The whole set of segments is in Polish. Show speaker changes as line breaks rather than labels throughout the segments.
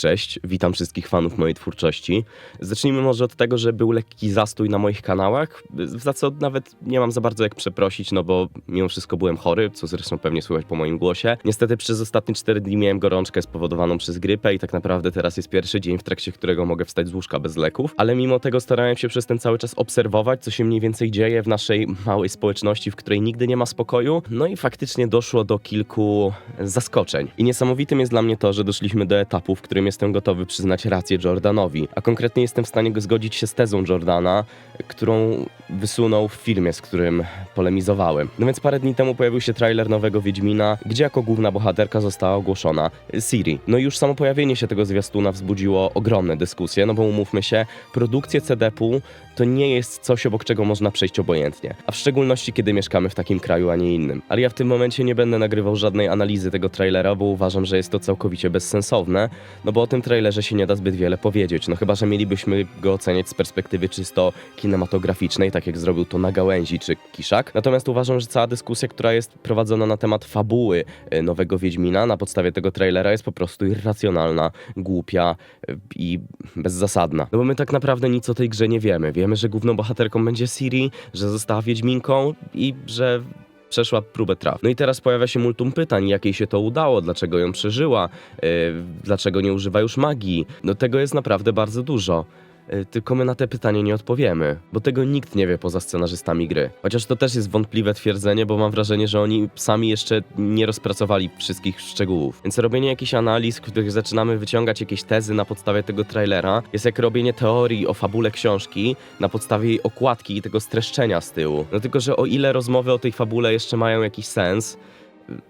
Cześć, witam wszystkich fanów mojej twórczości. Zacznijmy może od tego, że był lekki zastój na moich kanałach, za co nawet nie mam za bardzo jak przeprosić, no bo mimo wszystko byłem chory, co zresztą pewnie słychać po moim głosie. Niestety przez ostatnie 4 dni miałem gorączkę spowodowaną przez grypę i tak naprawdę teraz jest pierwszy dzień, w trakcie którego mogę wstać z łóżka bez leków, ale mimo tego starałem się przez ten cały czas obserwować, co się mniej więcej dzieje w naszej małej społeczności, w której nigdy nie ma spokoju. No i faktycznie doszło do kilku zaskoczeń. I niesamowitym jest dla mnie to, że doszliśmy do etapu, w którym jestem gotowy przyznać rację Jordanowi, a konkretnie jestem w stanie go zgodzić się z tezą Jordana, którą wysunął w filmie, z którym polemizowałem. No więc parę dni temu pojawił się trailer nowego Wiedźmina, gdzie jako główna bohaterka została ogłoszona Siri. No i już samo pojawienie się tego zwiastuna wzbudziło ogromne dyskusje, no bo umówmy się, produkcje CD-pu to nie jest coś, obok czego można przejść obojętnie. A w szczególności, kiedy mieszkamy w takim kraju, a nie innym. Ale ja w tym momencie nie będę nagrywał żadnej analizy tego trailera, bo uważam, że jest to całkowicie bezsensowne, no bo o tym trailerze się nie da zbyt wiele powiedzieć. No chyba, że mielibyśmy go oceniać z perspektywy czysto kinematograficznej, tak jak zrobił to na gałęzi czy Kiszak. Natomiast uważam, że cała dyskusja, która jest prowadzona na temat fabuły y, nowego Wiedźmina na podstawie tego trailera jest po prostu irracjonalna, głupia y, i bezzasadna. No bo my tak naprawdę nic o tej grze nie wiemy. Wiemy, że główną bohaterką będzie Siri, że została Wiedźminką i że przeszła próbę traw. No i teraz pojawia się multum pytań, jak jej się to udało, dlaczego ją przeżyła, yy, dlaczego nie używa już magii. No tego jest naprawdę bardzo dużo. Yy, Tylko my na te pytanie nie odpowiemy, bo tego nikt nie wie poza scenarzystami gry. Chociaż to też jest wątpliwe twierdzenie, bo mam wrażenie, że oni sami jeszcze nie rozpracowali wszystkich szczegółów. Więc robienie jakichś analiz, w których zaczynamy wyciągać jakieś tezy na podstawie tego trailera, jest jak robienie teorii o fabule książki na podstawie jej okładki i tego streszczenia z tyłu. No tylko, że o ile rozmowy o tej fabule jeszcze mają jakiś sens,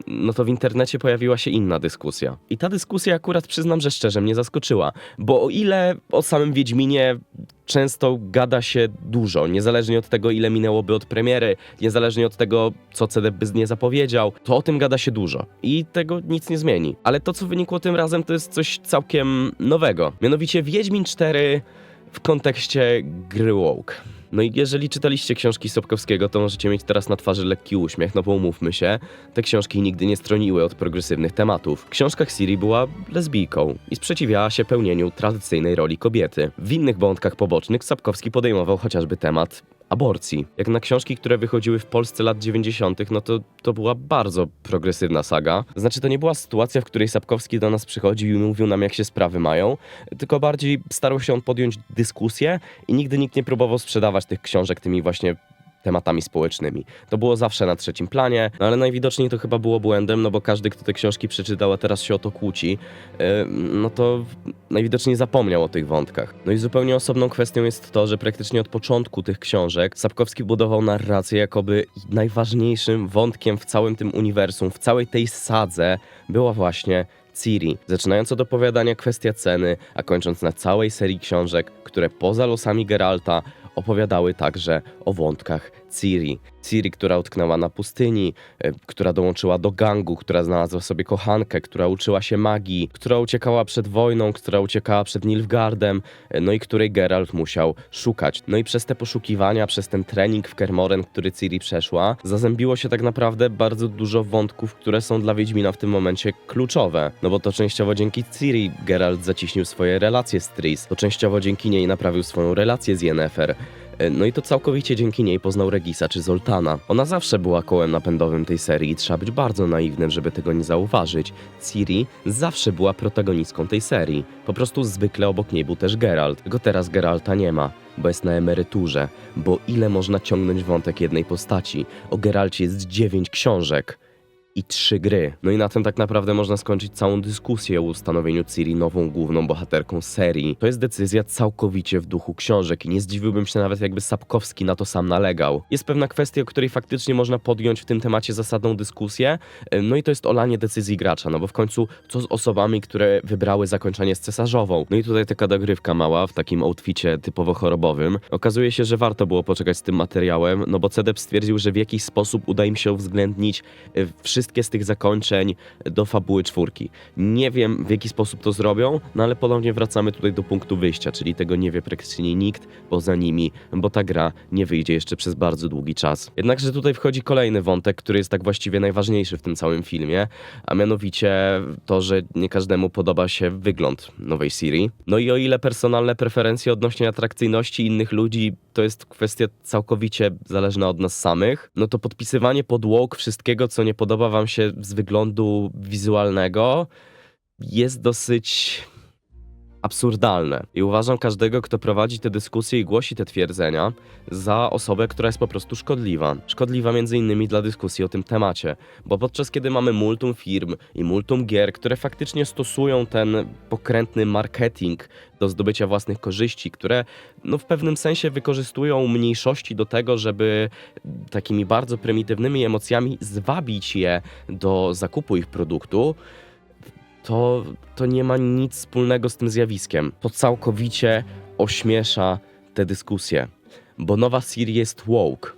no to w internecie pojawiła się inna dyskusja. I ta dyskusja akurat przyznam, że szczerze mnie zaskoczyła, bo o ile o samym Wiedźminie często gada się dużo, niezależnie od tego, ile minęłoby od premiery, niezależnie od tego, co CD by nie zapowiedział, to o tym gada się dużo. I tego nic nie zmieni. Ale to, co wynikło tym razem, to jest coś całkiem nowego. Mianowicie Wiedźmin 4 w kontekście gry woke. No i jeżeli czytaliście książki Sobkowskiego, to możecie mieć teraz na twarzy lekki uśmiech, no bo umówmy się, te książki nigdy nie stroniły od progresywnych tematów. W książkach Siri była lesbijką i sprzeciwiała się pełnieniu tradycyjnej roli kobiety. W innych wątkach pobocznych Sapkowski podejmował chociażby temat aborcji. Jak na książki, które wychodziły w Polsce lat 90., no to to była bardzo progresywna saga. Znaczy, to nie była sytuacja, w której Sapkowski do nas przychodził i mówił nam, jak się sprawy mają, tylko bardziej starał się on podjąć dyskusję i nigdy nikt nie próbował sprzedawać tych książek tymi właśnie tematami społecznymi. To było zawsze na trzecim planie, no ale najwidoczniej to chyba było błędem, no bo każdy, kto te książki przeczytał, a teraz się o to kłóci, yy, no to najwidoczniej zapomniał o tych wątkach. No i zupełnie osobną kwestią jest to, że praktycznie od początku tych książek Sapkowski budował narrację, jakoby najważniejszym wątkiem w całym tym uniwersum, w całej tej sadze była właśnie Ciri. Zaczynając od opowiadania kwestia ceny, a kończąc na całej serii książek, które poza losami Geralta opowiadały także o wątkach Ciri. Ciri, która utknęła na pustyni, e, która dołączyła do gangu, która znalazła sobie kochankę, która uczyła się magii, która uciekała przed wojną, która uciekała przed Nilfgaardem, e, no i której Geralt musiał szukać. No i przez te poszukiwania, przez ten trening w Kermoren, który Ciri przeszła, zazębiło się tak naprawdę bardzo dużo wątków, które są dla Wiedźmina w tym momencie kluczowe. No bo to częściowo dzięki Ciri Geralt zaciśnił swoje relacje z Tris, to częściowo dzięki niej naprawił swoją relację z Yennefer. No i to całkowicie dzięki niej poznał Regisa czy Zoltana. Ona zawsze była kołem napędowym tej serii i trzeba być bardzo naiwnym, żeby tego nie zauważyć. Ciri zawsze była protagonistką tej serii. Po prostu zwykle obok niej był też Geralt. Tylko teraz Geralta nie ma bo jest na emeryturze, bo ile można ciągnąć wątek jednej postaci? O Geralcie jest dziewięć książek i trzy gry. No i na tym tak naprawdę można skończyć całą dyskusję o ustanowieniu Ciri nową główną bohaterką serii. To jest decyzja całkowicie w duchu książek i nie zdziwiłbym się nawet jakby Sapkowski na to sam nalegał. Jest pewna kwestia, o której faktycznie można podjąć w tym temacie zasadną dyskusję, no i to jest olanie decyzji gracza, no bo w końcu co z osobami, które wybrały zakończenie z cesarzową? No i tutaj taka dogrywka mała w takim outficie typowo chorobowym. Okazuje się, że warto było poczekać z tym materiałem, no bo CDEP stwierdził, że w jakiś sposób uda im się uwzględnić wszystkie wszystkie z tych zakończeń do fabuły czwórki. Nie wiem, w jaki sposób to zrobią, no ale ponownie wracamy tutaj do punktu wyjścia, czyli tego nie wie praktycznie nikt poza nimi, bo ta gra nie wyjdzie jeszcze przez bardzo długi czas. Jednakże tutaj wchodzi kolejny wątek, który jest tak właściwie najważniejszy w tym całym filmie, a mianowicie to, że nie każdemu podoba się wygląd nowej Siri. No i o ile personalne preferencje odnośnie atrakcyjności innych ludzi to jest kwestia całkowicie zależna od nas samych, no to podpisywanie podłog wszystkiego, co nie podoba wam się z wyglądu wizualnego? Jest dosyć absurdalne. I uważam każdego, kto prowadzi te dyskusje i głosi te twierdzenia, za osobę, która jest po prostu szkodliwa. Szkodliwa między innymi dla dyskusji o tym temacie, bo podczas kiedy mamy multum firm i multum gier, które faktycznie stosują ten pokrętny marketing do zdobycia własnych korzyści, które no, w pewnym sensie wykorzystują mniejszości do tego, żeby takimi bardzo prymitywnymi emocjami zwabić je do zakupu ich produktu, to, to nie ma nic wspólnego z tym zjawiskiem. To całkowicie ośmiesza te dyskusje, bo nowa Siri jest woke.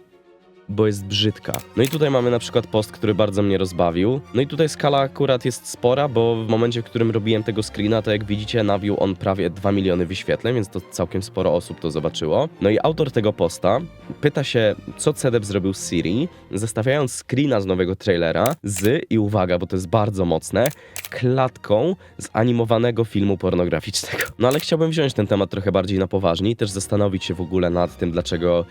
Bo jest brzydka. No i tutaj mamy na przykład post, który bardzo mnie rozbawił. No i tutaj skala akurat jest spora, bo w momencie, w którym robiłem tego screena, to jak widzicie, nabił on prawie 2 miliony wyświetleń, więc to całkiem sporo osób to zobaczyło. No i autor tego posta pyta się, co CDEP zrobił z Siri, zestawiając screena z nowego trailera z, i uwaga, bo to jest bardzo mocne, klatką z animowanego filmu pornograficznego. No ale chciałbym wziąć ten temat trochę bardziej na poważnie i też zastanowić się w ogóle nad tym, dlaczego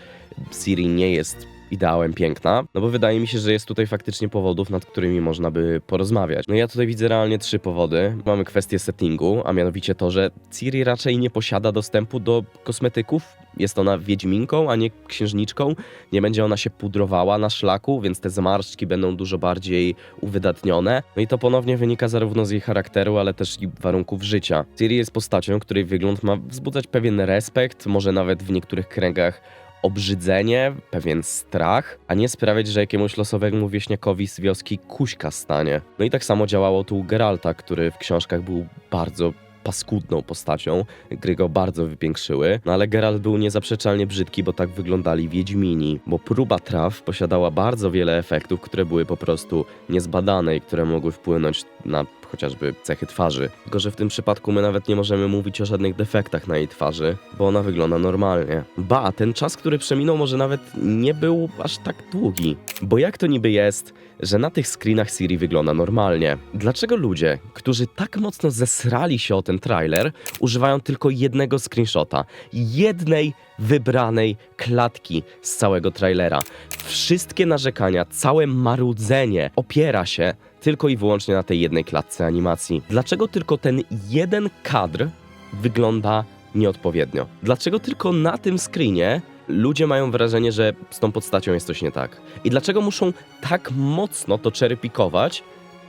Siri nie jest ideałem piękna, no bo wydaje mi się, że jest tutaj faktycznie powodów, nad którymi można by porozmawiać. No ja tutaj widzę realnie trzy powody. Mamy kwestię settingu, a mianowicie to, że Ciri raczej nie posiada dostępu do kosmetyków. Jest ona wiedźminką, a nie księżniczką. Nie będzie ona się pudrowała na szlaku, więc te zmarszczki będą dużo bardziej uwydatnione. No i to ponownie wynika zarówno z jej charakteru, ale też i warunków życia. Ciri jest postacią, której wygląd ma wzbudzać pewien respekt, może nawet w niektórych kręgach obrzydzenie, pewien strach, a nie sprawiać, że jakiemuś losowemu wieśniakowi z wioski kuśka stanie. No i tak samo działało tu Geralta, który w książkach był bardzo paskudną postacią, gry go bardzo wypiększyły, no ale Geralt był niezaprzeczalnie brzydki, bo tak wyglądali Wiedźmini, bo próba traw posiadała bardzo wiele efektów, które były po prostu niezbadane i które mogły wpłynąć na chociażby cechy twarzy. Tylko, że w tym przypadku my nawet nie możemy mówić o żadnych defektach na jej twarzy, bo ona wygląda normalnie. Ba, ten czas, który przeminął, może nawet nie był aż tak długi. Bo jak to niby jest, że na tych screenach Siri wygląda normalnie? Dlaczego ludzie, którzy tak mocno zesrali się o ten trailer, używają tylko jednego screenshota? Jednej wybranej klatki z całego trailera. Wszystkie narzekania, całe marudzenie opiera się tylko i wyłącznie na tej jednej klatce animacji. Dlaczego tylko ten jeden kadr wygląda nieodpowiednio? Dlaczego tylko na tym screenie ludzie mają wrażenie, że z tą postacią jest coś nie tak? I dlaczego muszą tak mocno to cherrypikować,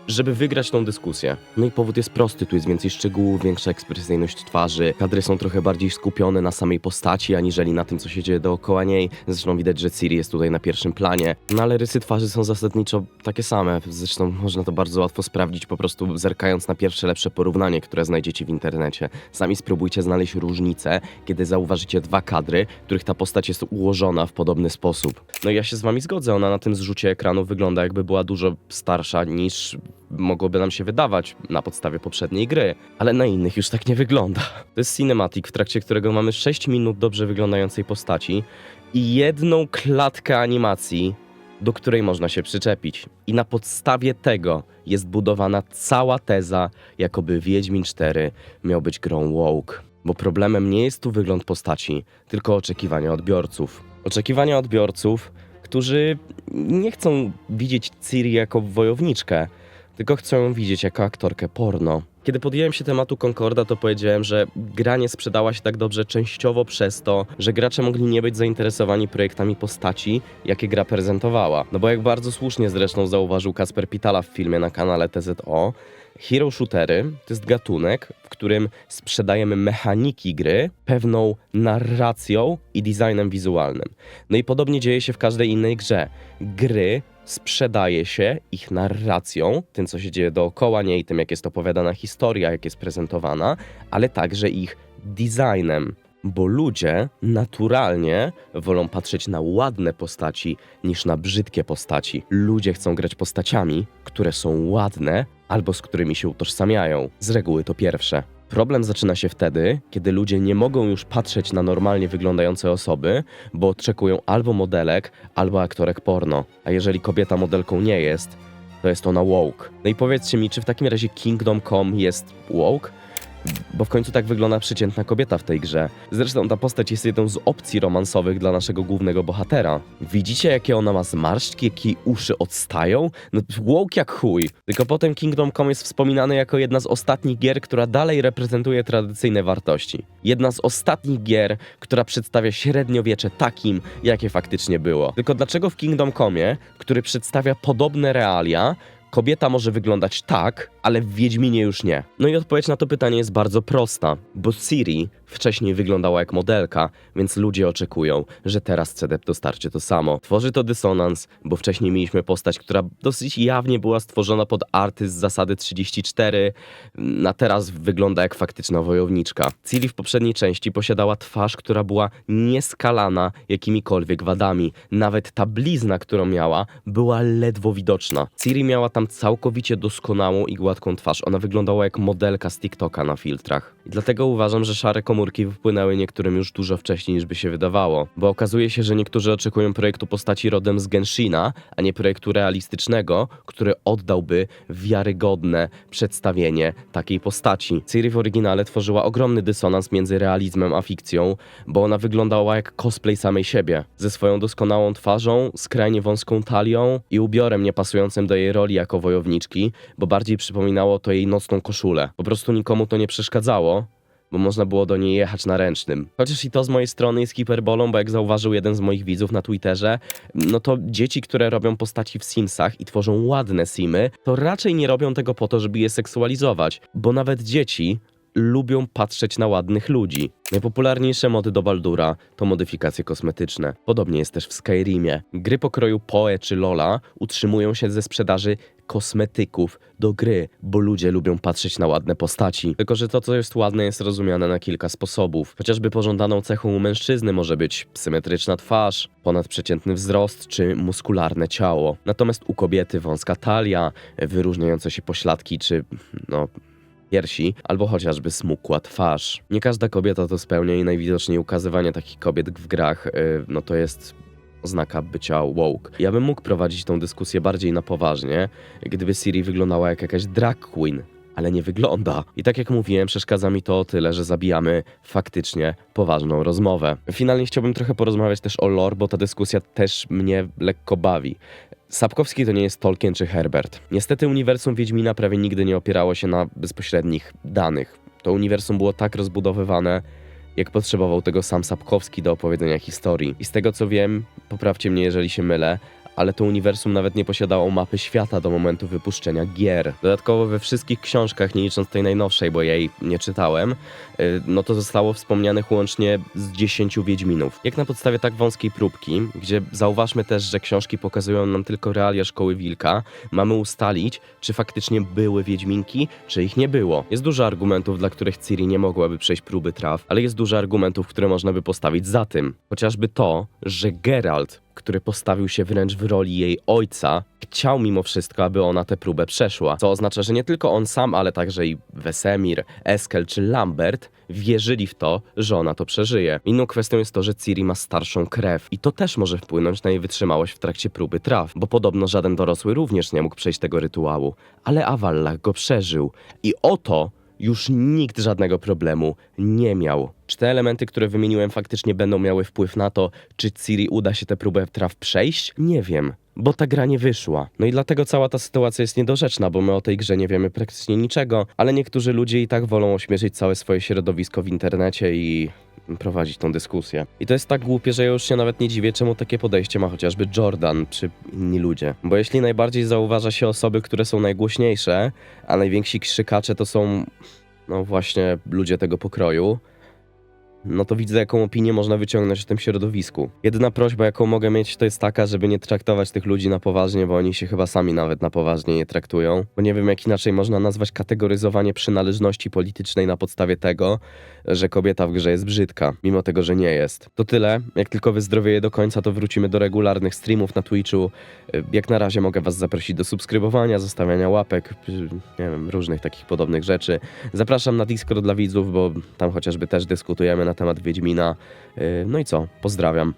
żeby wygrać tą dyskusję. No i powód jest prosty, tu jest więcej szczegółów, większa ekspresyjność twarzy, kadry są trochę bardziej skupione na samej postaci, aniżeli na tym, co się dzieje dookoła niej. Zresztą widać, że Ciri jest tutaj na pierwszym planie. No ale rysy twarzy są zasadniczo takie same. Zresztą można to bardzo łatwo sprawdzić, po prostu zerkając na pierwsze lepsze porównanie, które znajdziecie w internecie. Sami spróbujcie znaleźć różnicę, kiedy zauważycie dwa kadry, których ta postać jest ułożona w podobny sposób. No i ja się z wami zgodzę, ona na tym zrzucie ekranu wygląda jakby była dużo starsza niż mogłoby nam się wydawać na podstawie poprzedniej gry, ale na innych już tak nie wygląda. To jest cinematic, w trakcie którego mamy 6 minut dobrze wyglądającej postaci i jedną klatkę animacji, do której można się przyczepić. I na podstawie tego jest budowana cała teza, jakoby Wiedźmin 4 miał być grą woke. Bo problemem nie jest tu wygląd postaci, tylko oczekiwania odbiorców. Oczekiwania odbiorców, którzy nie chcą widzieć Ciri jako wojowniczkę, tylko chcą ją widzieć jako aktorkę porno. Kiedy podjąłem się tematu Concorda, to powiedziałem, że gra nie sprzedała się tak dobrze częściowo przez to, że gracze mogli nie być zainteresowani projektami postaci, jakie gra prezentowała. No bo jak bardzo słusznie zresztą zauważył Kasper Pitala w filmie na kanale TZO, Hero shootery to jest gatunek, w którym sprzedajemy mechaniki gry pewną narracją i designem wizualnym. No i podobnie dzieje się w każdej innej grze. Gry sprzedaje się ich narracją, tym co się dzieje dookoła niej, tym jak jest opowiadana historia, jak jest prezentowana, ale także ich designem. Bo ludzie naturalnie wolą patrzeć na ładne postaci niż na brzydkie postaci. Ludzie chcą grać postaciami, które są ładne albo z którymi się utożsamiają. Z reguły to pierwsze. Problem zaczyna się wtedy, kiedy ludzie nie mogą już patrzeć na normalnie wyglądające osoby, bo oczekują albo modelek, albo aktorek porno. A jeżeli kobieta modelką nie jest, to jest ona woke. No i powiedzcie mi, czy w takim razie Kingdom Come jest woke? Bo w końcu tak wygląda przeciętna kobieta w tej grze. Zresztą ta postać jest jedną z opcji romansowych dla naszego głównego bohatera. Widzicie, jakie ona ma zmarszczki, jakie uszy odstają? No woke jak chuj. Tylko potem Kingdom Come jest wspominany jako jedna z ostatnich gier, która dalej reprezentuje tradycyjne wartości. Jedna z ostatnich gier, która przedstawia średniowiecze takim, jakie faktycznie było. Tylko dlaczego w Kingdom Come, który przedstawia podobne realia, kobieta może wyglądać tak, ale w Wiedźminie już nie? No i odpowiedź na to pytanie jest bardzo prosta, bo Ciri wcześniej wyglądała jak modelka, więc ludzie oczekują, że teraz CDEP dostarczy to samo. Tworzy to dysonans, bo wcześniej mieliśmy postać, która dosyć jawnie była stworzona pod arty z zasady 34, a teraz wygląda jak faktyczna wojowniczka. Ciri w poprzedniej części posiadała twarz, która była nieskalana jakimikolwiek wadami. Nawet ta blizna, którą miała, była ledwo widoczna. Ciri miała tam całkowicie doskonałą i gładką twarz. Ona wyglądała jak modelka z TikToka na filtrach. I dlatego uważam, że szare komórki wypłynęły niektórym już dużo wcześniej niż by się wydawało. Bo okazuje się, że niektórzy oczekują projektu postaci rodem z Genshina, a nie projektu realistycznego, który oddałby wiarygodne przedstawienie takiej postaci. Ciri w oryginale tworzyła ogromny dysonans między realizmem a fikcją, bo ona wyglądała jak cosplay samej siebie. Ze swoją doskonałą twarzą, skrajnie wąską talią i ubiorem niepasującym do jej roli jako wojowniczki, bo bardziej przypominało to jej nocną koszulę. Po prostu nikomu to nie przeszkadzało, bo można było do niej jechać na ręcznym. Chociaż i to z mojej strony jest hiperbolą, bo jak zauważył jeden z moich widzów na Twitterze, no to dzieci, które robią postaci w Simsach i tworzą ładne simy, to raczej nie robią tego po to, żeby je seksualizować, bo nawet dzieci lubią patrzeć na ładnych ludzi. Najpopularniejsze mody do Baldura to modyfikacje kosmetyczne. Podobnie jest też w Skyrimie. Gry pokroju Poe czy Lola utrzymują się ze sprzedaży kosmetyków do gry, bo ludzie lubią patrzeć na ładne postaci. Tylko, że to, co jest ładne, jest rozumiane na kilka sposobów. Chociażby pożądaną cechą u mężczyzny może być symetryczna twarz, ponadprzeciętny wzrost czy muskularne ciało. Natomiast u kobiety wąska talia, wyróżniające się pośladki czy, no, piersi, albo chociażby smukła twarz. Nie każda kobieta to spełnia i najwidoczniej ukazywanie takich kobiet w grach, yy, no to jest oznaka bycia woke. Ja bym mógł prowadzić tą dyskusję bardziej na poważnie, gdyby Siri wyglądała jak jakaś drag queen, ale nie wygląda. I tak jak mówiłem, przeszkadza mi to o tyle, że zabijamy faktycznie poważną rozmowę. Finalnie chciałbym trochę porozmawiać też o lore, bo ta dyskusja też mnie lekko bawi. Sapkowski to nie jest Tolkien czy Herbert. Niestety uniwersum Wiedźmina prawie nigdy nie opierało się na bezpośrednich danych. To uniwersum było tak rozbudowywane, jak potrzebował tego sam Sapkowski do opowiedzenia historii. I z tego co wiem, poprawcie mnie jeżeli się mylę, ale to uniwersum nawet nie posiadało mapy świata do momentu wypuszczenia gier. Dodatkowo we wszystkich książkach, nie licząc tej najnowszej, bo jej nie czytałem, no to zostało wspomnianych łącznie z 10 Wiedźminów. Jak na podstawie tak wąskiej próbki, gdzie zauważmy też, że książki pokazują nam tylko realia Szkoły Wilka, mamy ustalić, czy faktycznie były Wiedźminki, czy ich nie było. Jest dużo argumentów, dla których Ciri nie mogłaby przejść próby traw, ale jest dużo argumentów, które można by postawić za tym. Chociażby to, że Geralt który postawił się wręcz w roli jej ojca, chciał mimo wszystko, aby ona tę próbę przeszła. Co oznacza, że nie tylko on sam, ale także i Wesemir, Eskel czy Lambert wierzyli w to, że ona to przeżyje. Inną kwestią jest to, że Ciri ma starszą krew i to też może wpłynąć na jej wytrzymałość w trakcie próby traw, bo podobno żaden dorosły również nie mógł przejść tego rytuału, ale Avallach go przeżył. I oto już nikt żadnego problemu nie miał. Czy te elementy, które wymieniłem, faktycznie będą miały wpływ na to, czy Ciri uda się tę próbę traw przejść? Nie wiem. Bo ta gra nie wyszła. No i dlatego cała ta sytuacja jest niedorzeczna, bo my o tej grze nie wiemy praktycznie niczego, ale niektórzy ludzie i tak wolą ośmieszyć całe swoje środowisko w internecie i prowadzić tą dyskusję. I to jest tak głupie, że ja już się nawet nie dziwię, czemu takie podejście ma chociażby Jordan czy inni ludzie. Bo jeśli najbardziej zauważa się osoby, które są najgłośniejsze, a najwięksi krzykacze to są, no właśnie, ludzie tego pokroju, no to widzę, jaką opinię można wyciągnąć w tym środowisku. Jedyna prośba, jaką mogę mieć, to jest taka, żeby nie traktować tych ludzi na poważnie, bo oni się chyba sami nawet na poważnie nie traktują. Bo nie wiem, jak inaczej można nazwać kategoryzowanie przynależności politycznej na podstawie tego, że kobieta w grze jest brzydka, mimo tego, że nie jest. To tyle. Jak tylko wyzdrowieję do końca, to wrócimy do regularnych streamów na Twitchu. Y, Jak na razie mogę was zaprosić do subskrybowania, zostawiania łapek, y, nie wiem, różnych takich podobnych rzeczy. Zapraszam na Discord dla widzów, bo tam chociażby też dyskutujemy na temat Wiedźmina. Y, No i co? Pozdrawiam.